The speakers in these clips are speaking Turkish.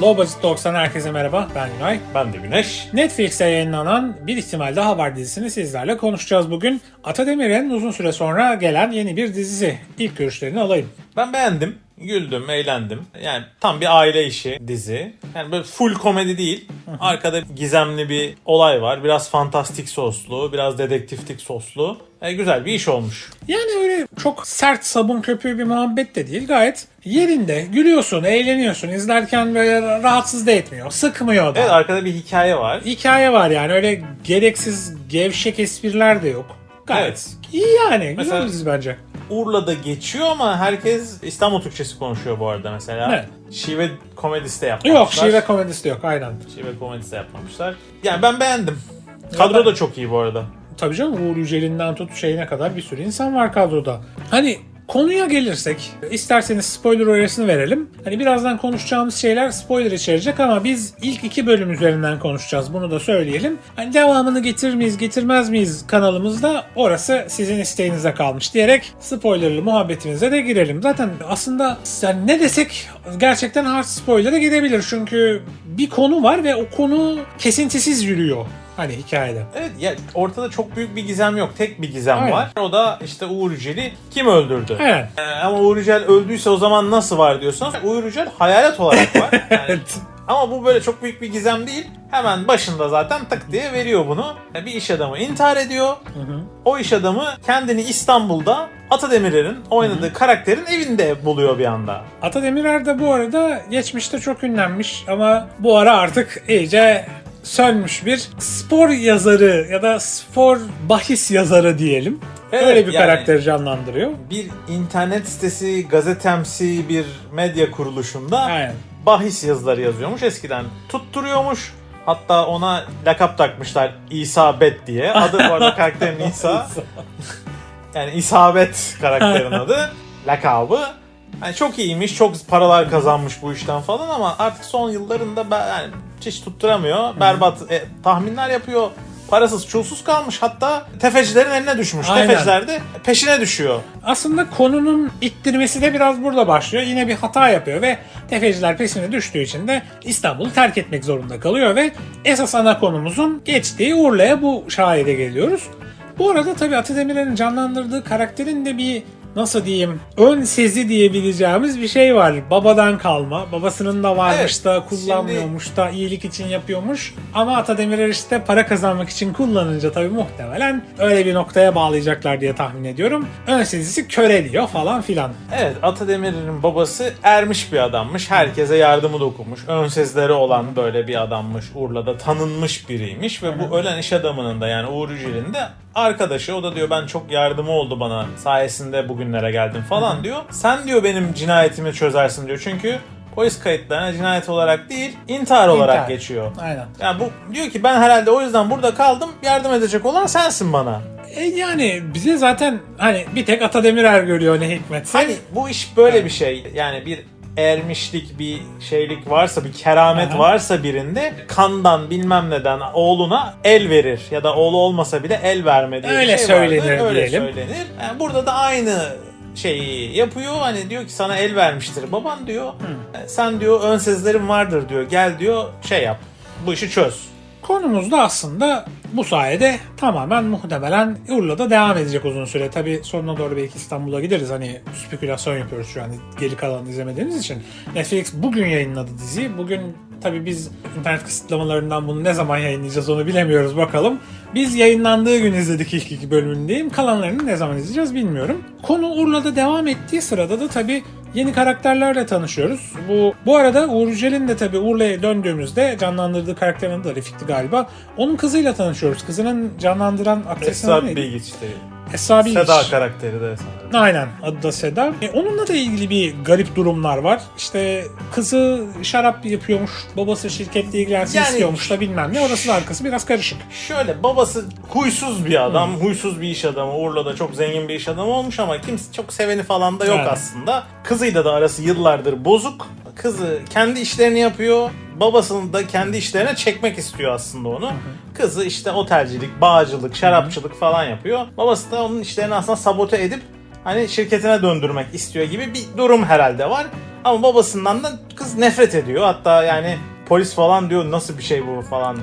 Low Budget Talks'tan herkese merhaba, ben Günay. Ben de Güneş. Netflix'te yayınlanan Bir İhtimal Daha Var dizisini sizlerle konuşacağız bugün. Ata Demirer'in uzun süre sonra gelen yeni bir dizisi. İlk görüşlerini alayım. Ben beğendim. Güldüm, eğlendim. Yani tam bir aile işi dizi. Yani böyle full komedi değil. Arkada gizemli bir olay var. Biraz fantastik soslu, biraz dedektiflik soslu. E, güzel bir iş olmuş. Yani öyle çok sert sabun köpüğü bir muhabbet de değil. Gayet yerinde. Gülüyorsun, eğleniyorsun. İzlerken böyle rahatsız da etmiyor. Sıkmıyor da. Evet arkada bir hikaye var. Hikaye var yani. Öyle gereksiz gevşek espriler de yok. Gayet Evet. iyi yani. Güzel Mesela- bence. Urla'da geçiyor ama herkes İstanbul Türkçesi konuşuyor bu arada mesela. Evet. Şive komedisi de yapmamışlar. Yok şive komedisi de yok aynen. Şive komedisi de yapmamışlar. Yani ben beğendim. Kadro da çok iyi bu arada. Tabii canım Uğur Yücel'inden tut şeyine kadar bir sürü insan var kadroda. Hani konuya gelirsek isterseniz spoiler uyarısını verelim. Hani birazdan konuşacağımız şeyler spoiler içerecek ama biz ilk iki bölüm üzerinden konuşacağız. Bunu da söyleyelim. Hani devamını getirir miyiz getirmez miyiz kanalımızda orası sizin isteğinize kalmış diyerek spoilerlı muhabbetimize de girelim. Zaten aslında yani ne desek gerçekten hard spoiler'a gidebilir. Çünkü bir konu var ve o konu kesintisiz yürüyor. Hani hikayede. Evet ya ortada çok büyük bir gizem yok. Tek bir gizem Aynen. var. O da işte Uğur Yücel'i kim öldürdü? Evet. Ee, ama Uğur Yücel öldüyse o zaman nasıl var diyorsanız Uğur Yücel hayalet olarak var. Yani- Evet. ama bu böyle çok büyük bir gizem değil. Hemen başında zaten tık diye veriyor bunu. Yani Bir iş adamı intihar ediyor. O iş adamı kendini İstanbul'da Atademir'in oynadığı karakterin evinde buluyor bir anda. Ata Demirer de bu arada geçmişte çok ünlenmiş ama bu ara artık iyice sönmüş bir spor yazarı ya da spor bahis yazarı diyelim. Evet, Öyle bir yani- karakteri canlandırıyor. Bir internet sitesi, gazetemsi bir medya kuruluşunda Aynen. bahis yazıları yazıyormuş. Eskiden tutturuyormuş. Hatta ona lakap takmışlar İsabet diye. Adı bu arada karakterin İsa. Yani İsabet karakterin adı. Lakabı. Yani çok iyiymiş, çok paralar kazanmış bu işten falan ama artık son yıllarında ben, yani hiç tutturamıyor. Berbat e, tahminler yapıyor. Parasız, çulsuz kalmış. Hatta tefecilerin eline düşmüş. Aynen. Tefeciler de peşine düşüyor. Aslında konunun ittirmesi de biraz burada başlıyor. Yine bir hata yapıyor ve tefeciler peşine düştüğü için de İstanbul'u terk etmek zorunda kalıyor ve esas ana konumuzun geçtiği Urla'ya bu şahide geliyoruz. Bu arada tabii Atademir'in canlandırdığı karakterin de bir nasıl diyeyim ön sezi diyebileceğimiz bir şey var. Babadan kalma. Babasının da varmış Evet, da kullanmıyormuş da iyilik için yapıyormuş. Ama Atademirer işte para kazanmak için kullanınca tabii muhtemelen öyle bir noktaya bağlayacaklar diye tahmin ediyorum. Ön sezisi köreliyor falan filan. Evet Atademir'in babası ermiş bir adammış. Herkese yardımı dokunmuş. Ön sezileri olan böyle bir adammış. Urla'da tanınmış biriymiş. Ve bu ölen iş adamının da yani Uğur Yücel'in de arkadaşı. O da diyor ben çok yardımı oldu bana. Sayesinde bugünlere geldim falan diyor. Sen diyor benim cinayetimi çözersin diyor. Çünkü polis kayıtlarına cinayet olarak değil intihar olarak geçiyor. Aynen. Yani bu diyor ki ben herhalde o yüzden burada kaldım. Yardım edecek olan sensin bana. E yani bize zaten hani bir tek Atademirer görüyor ne hikmetse. Hani bu iş böyle bir şey. Yani bir ermişlik, bir şeylik varsa, bir keramet varsa birinde kandan bilmem neden oğluna el verir. Ya da oğlu olmasa bile el verme diye Öyle bir şey söylenir vardır. Öyle diyelim. söylenir. Yani burada da aynı şeyi yapıyor. Hani diyor ki sana el vermiştir baban diyor. Sen diyor ön sezilerin vardır diyor. Gel diyor şey yap. Bu işi çöz. Konumuz da aslında bu sayede tamamen muhtemelen Urla'da devam edecek uzun süre. Tabi sonuna doğru belki İstanbul'a gideriz. Hani spekülasyon yapıyoruz şu an geri kalanını izlemediğimiz için. Netflix bugün yayınladı diziyi. Bugün tabi biz internet kısıtlamalarından bunu ne zaman yayınlayacağız onu bilemiyoruz bakalım. Biz yayınlandığı gün izledik ilk iki bölümünü diyeyim. Kalanlarını ne zaman izleyeceğiz bilmiyorum. Konu Urla'da devam ettiği sırada da tabi yeni karakterlerle tanışıyoruz. Bu bu arada Uğur Yücel'in de tabii Urla'ya döndüğümüzde canlandırdığı karakterin adı da Refik'ti galiba. Onun kızıyla tanışıyoruz. Kızının canlandıran aktrisinin Esra? Bilgiç de. Esra Bilgiç. Seda karakteri de sanırım. Aynen adı da Seda. E, onunla da ilgili bir garip durumlar var. İşte kızı şarap yapıyormuş. Babası şirketle ilgilensin Yani- istiyormuş da bilmem ne. Orası da arkası biraz karışık. Şöyle babası huysuz bir adam, huysuz bir iş adamı. Urla'da çok zengin bir iş adamı olmuş ama kimse çok seveni falan da yok Evet. aslında. Kızıyla da arası yıllardır bozuk. Kızı kendi işlerini yapıyor. Babasını da kendi işlerine çekmek istiyor aslında onu. Kızı işte otelcilik, bağcılık, şarapçılık falan yapıyor. Babası da onun işlerini aslında sabote edip hani şirketine döndürmek istiyor gibi bir durum herhalde var. Ama babasından da kız nefret ediyor. Hatta yani polis falan diyor nasıl bir şey bu falan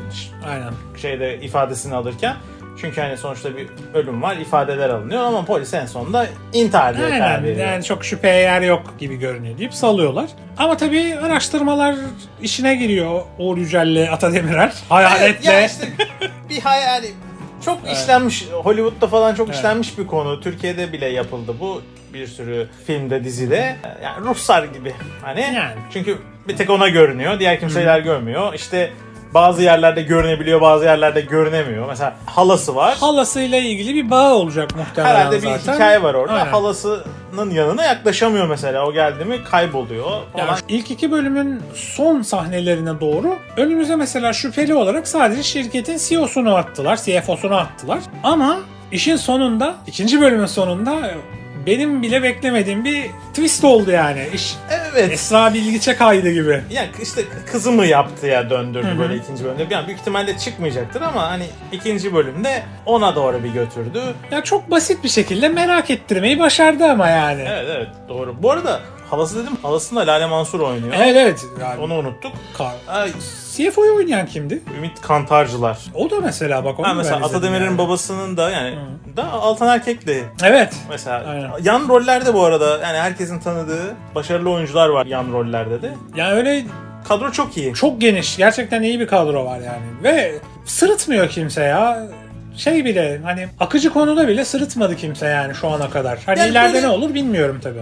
Aynen. şeyde ifadesini alırken. Çünkü hani sonuçta bir ölüm var, ifadeler alınıyor ama polis en sonunda intihar diye karar Aynen. veriyor. Yani çok şüpheye yer yok gibi görünüyor deyip salıyorlar. Ama tabii araştırmalar işine giriyor Uğur Yücel'le Ata Demirer. Hayaletle. Ya işte bir hayali çok Evet. işlenmiş Hollywood'da falan çok Evet. işlenmiş bir konu. Türkiye'de bile yapıldı bu bir sürü filmde, dizide. Yani ruhsar gibi. Hani Yani. çünkü bir tek ona görünüyor. Diğer kimseler görmüyor. İşte bazı yerlerde görünebiliyor, bazı yerlerde görünemiyor. Mesela halası var. Halasıyla ilgili bir bağ olacak muhtemelen Herhalde bir zaten. hikaye var orada. Aynen. Halasının yanına yaklaşamıyor mesela. O geldi mi kayboluyor Yani falan. ilk iki bölümün son sahnelerine doğru önümüze mesela şüpheli olarak sadece şirketin CEO'sunu attılar, CFO'sunu attılar. Ama işin sonunda, ikinci bölümün sonunda benim bile beklemediğim bir twist oldu yani. İş Evet. Esra Bilgiç'e kaydı gibi. Ya işte kızı mı yaptı ya döndürdü Hı hı. böyle ikinci bölümde. Yani büyük ihtimalle çıkmayacaktır ama hani ikinci bölümde ona doğru bir götürdü. Ya çok basit bir şekilde merak ettirmeyi başardı ama yani. Evet evet doğru. Bu arada halası dedim halasında Lale Mansur oynuyor. evet. Yani Onu unuttuk. Ka- Ay, CFO'yu oynayan kimdi? Ümit Kantarcılar. O da mesela bak onu Ha, ben mesela izledim Atademir'in yani. babasının da yani da Altan Erkek'ti Evet. mesela. Aynen. Yan rollerde bu arada yani herkesin tanıdığı başarılı oyuncular var yan rollerde de. Yani öyle Kadro çok iyi. çok geniş. Gerçekten iyi bir kadro var yani. Ve sırıtmıyor kimse ya. Şey bile hani akıcı konuda bile sırıtmadı kimse yani şu ana kadar. Hani Yani ileride böyle- ne olur bilmiyorum tabii.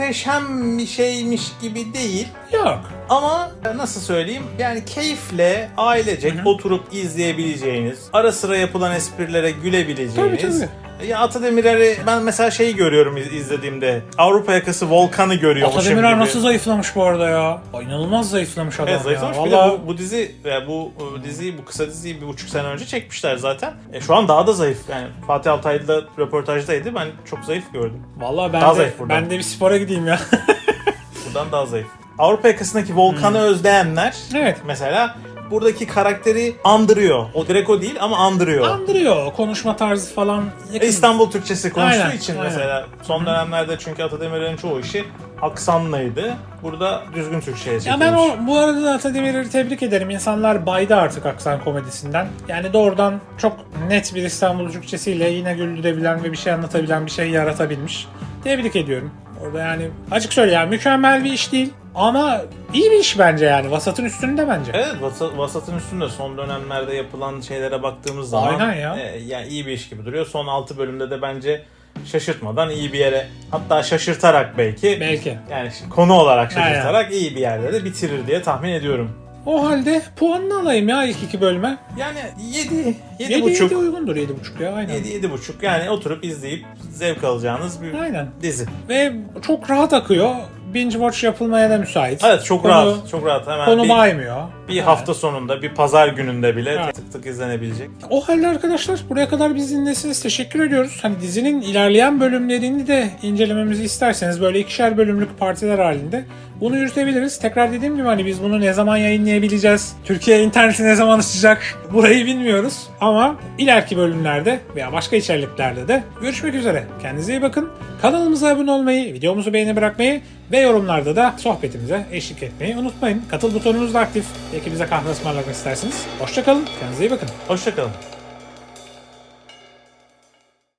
Muhteşem bir şeymiş gibi değil. Yok. Ama nasıl söyleyeyim yani keyifle ailecek oturup izleyebileceğiniz, ara sıra yapılan esprilere gülebileceğiniz. Tabii, Ya Atademir'i ben mesela şeyi görüyorum iz- izlediğimde. Avrupa yakası Volkan'ı görüyormuşum Atademirer gibi. nasıl zayıflamış bu arada ya. Ay, İnanılmaz zayıflamış adam Evet zayıflamış. ya. Bir de Vallahi bu, bu dizi bu e, diziyi bu kısa diziyi bir buçuk sene önce çekmişler zaten. E, şu an daha da zayıf. Yani Fatih Altaylı röportajdaydı. Ben çok zayıf gördüm. Vallahi ben Daha de, zayıf ben de bir spora gideyim ya. Buradan daha zayıf. Avrupa yakasındaki Volkan'ı özleyenler evet. mesela buradaki karakteri andırıyor. O direkt o değil ama andırıyor. Andırıyor. Konuşma tarzı falan yakın. E, İstanbul Türkçesi konuştuğu Aynen, için aynen. mesela son dönemlerde çünkü Atademir'in çoğu işi aksanlıydı. Burada düzgün Türkçe'ye Ya çekilmiş. ben o bu arada da Atademir'i tebrik ederim. İnsanlar baydı artık aksan komedisinden. Yani doğrudan çok net bir İstanbul Türkçesiyle yine güldürebilen ve bir şey anlatabilen bir şey yaratabilmiş. Tebrik ediyorum. Orada yani açık söyle yani mükemmel bir iş değil. Ama iyi bir iş bence yani. Vasatın üstünde bence. Evet Vasa- Vasat'ın üstünde son dönemlerde yapılan şeylere baktığımız zaman Aynen ya. e, yani iyi bir iş gibi duruyor. Son 6 bölümde de bence şaşırtmadan iyi bir yere hatta şaşırtarak belki Belki. yani konu olarak Aynen. şaşırtarak iyi bir yerde de bitirir diye tahmin ediyorum. O halde puanını alayım ya ilk iki bölüme. Yani 7 7 7 7 buçuk uygundur 7.5 ya aynen. 7 7 buçuk yani oturup izleyip zevk alacağınız bir Aynen. dizi. Ve çok rahat akıyor. Binge watch yapılmaya da müsait. Evet çok Konu- rahat. Çok rahat. Hemen Konu bir, baymıyor. Bir hafta sonunda, bir pazar gününde bile Evet. tık tık izlenebilecek. O halde arkadaşlar buraya kadar bizi dinlesiniz. Teşekkür ediyoruz. Hani dizinin ilerleyen bölümlerini de incelememizi isterseniz böyle ikişer bölümlük partiler halinde bunu yürütebiliriz. Tekrar dediğim gibi hani biz bunu ne zaman yayınlayabileceğiz? Türkiye interneti ne zaman açacak? Burayı bilmiyoruz. Ama ileriki bölümlerde veya başka içeriklerde de görüşmek üzere. Kendinize iyi bakın. Kanalımıza abone olmayı, videomuzu beğeni bırakmayı ve yorumlarda da sohbetimize eşlik etmeyi unutmayın. Katıl butonumuz da aktif. Belki bize kahve ısmarlamak istersiniz. Hoşçakalın. Kendinize iyi bakın. Hoşçakalın.